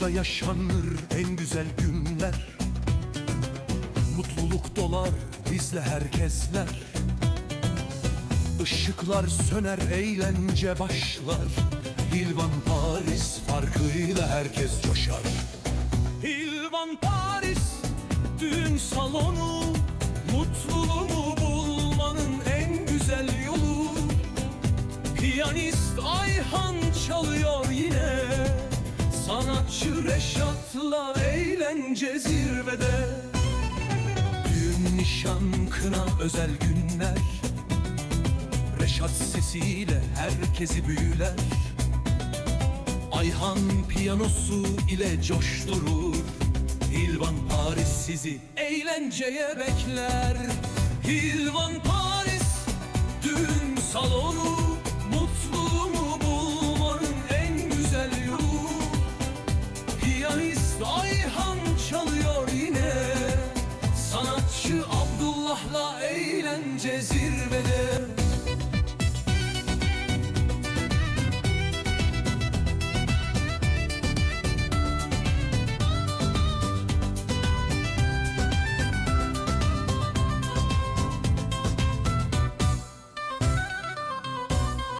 Burada yaşanır en güzel günler. Mutluluk dolar bizle herkesler. Işıklar söner eğlence başlar. Hilvan Paris farkıyla herkes coşar. Hilvan Paris düğün salonu. Mutluluğumu bulmanın en güzel yolu. Piyanist Ayhan çalıyor Reşat'la eğlence zirvede. Düğün nişan kına özel günler. Reşat sesiyle herkesi büyüler. Ayhan piyanosu ile coşturur. Hilvan Paris sizi eğlenceye bekler. Hilvan Paris düğün salonu Rayhan çalıyor yine. Sanatçı Abdullah'la eğlence zirvede.